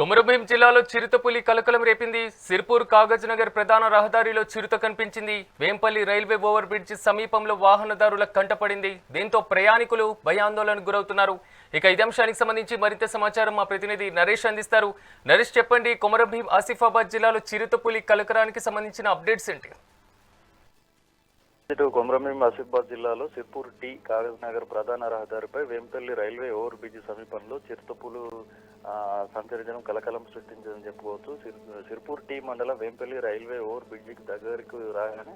కొమరభీం జిల్లాలో చిరుతపులి కలకలం రేపింది. సిర్పూర్ కాగజ్ నగర్ ప్రధాన రహదారిలో చిరుత కనిపించింది. వేంపల్లి రైల్వే ఓవర్ బ్రిడ్జ్ సమీపంలో వాహనదారుల కంటపడింది దీంతో ప్రయాణికులు భయాందోళనకు గురవుతున్నారు. ఇక ఇదే అంశానికి సంబంధించి మరింత సమాచారం మా ప్రతినిధి నరేష్ అందిస్తారు. నరేష్ చెప్పండి కొమరభీం ఆసిఫాబాద్ జిల్లాలో చిరుతపులి కలకరానికి సంబంధించిన అప్డేట్స్ ఏంటి? ఇటు కొమరంభీం ఆసిఫాబాద్ జిల్లాలో సిర్పూర్ టీ కాగజ్ నగర్ ప్రధాన రహదారిపై వేంపల్లి రైల్వే ఓవర్ బ్రిడ్జ్ సమీపంలో చిరుతపులు సంచరించడం కలకలం సృష్టించదని చెప్పుకోవచ్చు. సిర్- సిర్పూర్ టీ మండలం వేంపల్లి రైల్వే ఓవర్ బ్రిడ్జికి దగ్గరకు రాగానే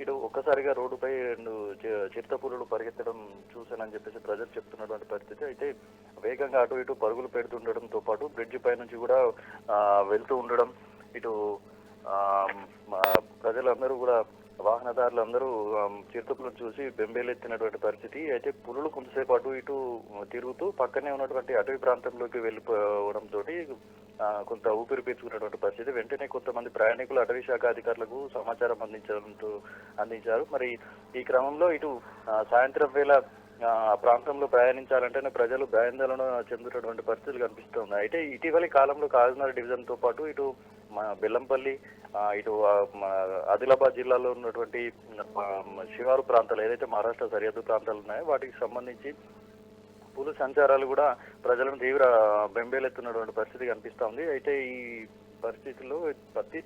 ఇటు ఒక్కసారిగా రోడ్డుపై రెండు చి- పరిగెత్తడం చూశానని చెప్పేసి ప్రజలు చెప్తున్నటువంటి పరిస్థితి. అయితే వేగంగా అటు ఇటు పరుగులు పెడుతుండడంతో పాటు బ్రిడ్జి పై నుంచి కూడా వెళ్తూ ఉండడం ఇటు మా ప్రజలందరూ కూడా వాహనదారులు అందరూ చిరుతపులను చూసి బెంబేలెత్తినటువంటి పరిస్థితి. అయితే పులులు కొంతసేపు అటు ఇటు తిరుగుతూ పక్కనే ఉన్నటువంటి అటవీ ప్రాంతంలోకి వెళ్ళిపోవడంతో కొంత ఊపిరి పీల్చుకున్నటువంటి పరిస్థితి. వెంటనే కొంతమంది ప్రయాణికులు అటవీ శాఖ అధికారులకు సమాచారం అందించడంతో అందించారు. మరి ఈ క్రమంలో ఇటు సాయంత్రం వేళ ఆ ప్రాంతంలో ప్రయాణించాలంటేనే ప్రజలు భయాందోళన చెందుతున్నటువంటి పరిస్థితులు కనిపిస్తుంది అయితే ఇటీవలి కాలంలో కాకినాడ డివిజన్తో పాటు ఇటు మన బెల్లంపల్లి ఇటు ఆదిలాబాద్ జిల్లాలో ఉన్నటువంటి శివారు ప్రాంతాలు ఏదైతే మహారాష్ట్ర సరిహద్దు ప్రాంతాలు ఉన్నాయో వాటికి సంబంధించి పులు సంచారాలు కూడా ప్రజలను తీవ్ర బెంబేలెత్తున్నటువంటి పరిస్థితి కనిపిస్తోంది అయితే ఈ పరిస్థితుల్లో పత్తి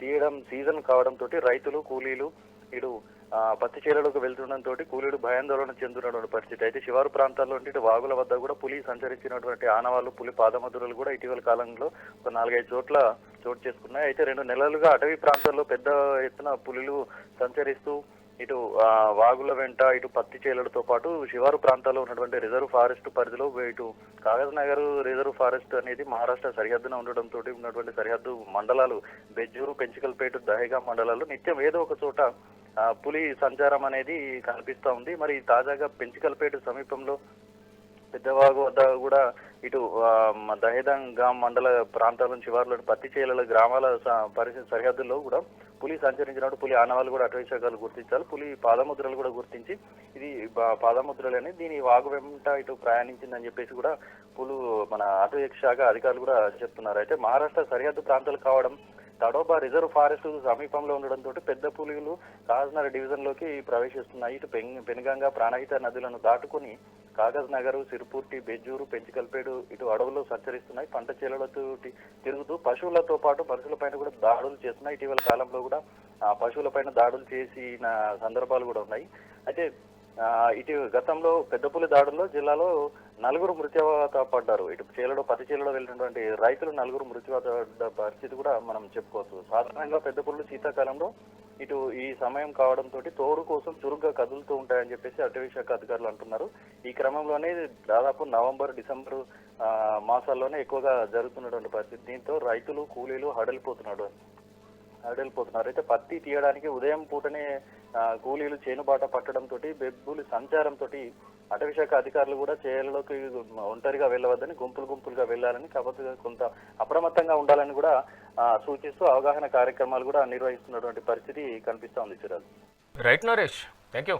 తీయడం సీజన్ కావడంతో రైతులు కూలీలు ఇటు పత్తి చేలలోకి వెళ్తుండడంతో కూలీడు భయాందోళన చెందుతున్నటువంటి పరిస్థితి. అయితే శివారు ప్రాంతాల్లో ఉంటే ఇటు వాగుల వద్ద కూడా పులి సంచరించినటువంటి ఆనవాళ్ళు పులి పాదమధురలు కూడా ఇటీవల కాలంలో ఒక నాలుగైదు చోట్ల చోటు చేసుకున్నాయి. అయితే రెండు నెలలుగా అటవీ ప్రాంతాల్లో పెద్ద ఎత్తున పులులు సంచరిస్తూ ఇటు వాగుల వెంట ఇటు పత్తి చేలలతో పాటు శివారు ప్రాంతాల్లో ఉన్నటువంటి రిజర్వ్ ఫారెస్ట్ పరిధిలో ఇటు కాగజ్ నగర్ రిజర్వ్ ఫారెస్ట్ అనేది మహారాష్ట్ర సరిహద్దున ఉండడంతో ఉన్నటువంటి సరిహద్దు మండలాలు బెజ్జూరు పెంచికల్పేట దహేగా మండలాలు నిత్యం ఏదో ఒక చోట పులి సంచారం అనేది కనిపిస్తూ ఉంది. మరి తాజాగా పెంచికల్పేట సమీపంలో పెద్దవాగు వద్ద కూడా ఇటు ఆ, మండల ప్రాంతాల చివరిలో పత్తి చేలల గ్రామాల స- సరిహద్దుల్లో కూడా పులి సంచరించినప్పుడు పులి ఆనవాళ్ళు కూడా అటవీ శాఖలు గుర్తించాలి పులి పాదముద్రలు కూడా గుర్తించి ఇది పాదముద్రలు అని దీని వాగు వెంట ఇటు ప్రయాణించిందని చెప్పేసి కూడా పులు మన అటవీ శాఖ అధికారులు కూడా చెప్తున్నారు. అయితే మహారాష్ట్ర సరిహద్దు ప్రాంతాలు కావడం తడోబా రిజర్వ్ ఫారెస్ట్ సమీపంలో ఉండడంతో పెద్ద పులిగులు కాగజ్నగర్ డివిజన్లోకి ప్రవేశిస్తున్నాయి. ఇటు పెనుగంగా ప్రాణహిత నదులను దాటుకుని కాగజ్ నగర్ సిరుపూర్తి బెజ్జూరు పెంచికల్పేడు ఇటు అడవుల్లో సంచరిస్తున్నాయి. పంట చేలలతో తిరుగుతూ పశువులతో పాటు పైన కూడా దాడులు చేస్తున్నాయి. ఇటీవల కాలంలో కూడా ఆ పశువులపైన దాడులు చేసిన సందర్భాలు కూడా ఉన్నాయి. అయితే ఇటు గతంలో పెద్దపులి దాడుల్లో జిల్లాలో నలుగురు మృత్యువాత పడ్డారు. ఇటు చీలడో పత్తి చేలలో వెళ్ళినటువంటి రైతులు నలుగురు మృత్యువాత పడ్డ పరిస్థితి కూడా మనం చెప్పుకోవచ్చు. సాధారణంగా పెద్దపల్లి శీతాకాలంలో ఇటు ఈ సమయం కావడంతో తోడు కోసం చురుగ్గా కదులుతూ ఉంటాయని చెప్పేసి అటవీ శాఖ అధికారులు అంటున్నారు. ఈ క్రమంలోనే దాదాపు నవంబర్ డిసెంబర్ మాసాల్లోనే ఎక్కువగా జరుగుతున్నటువంటి పరిస్థితి. దీంతో రైతులు కూలీలు హడలిపోతున్నాడు హడలిపోతున్నారు. అయితే పత్తి తీయడానికి ఉదయం పూటనే కూలీలు చేనుబాట పట్టడంతో బెబ్బులు సంచారంతో అటవీ శాఖ అధికారులు కూడా చేలలోకి ఒంటరిగా వెళ్ళవద్దని గుంపులు గుంపులుగా వెళ్ళాలని కాకపోతే కొంత అప్రమత్తంగా ఉండాలని కూడా సూచిస్తూ అవగాహన కార్యక్రమాలు కూడా నిర్వహిస్తున్నటువంటి పరిస్థితి కనిపిస్తోంది ఉంది రైట్ నరేష్ థ్యాంక్ యూ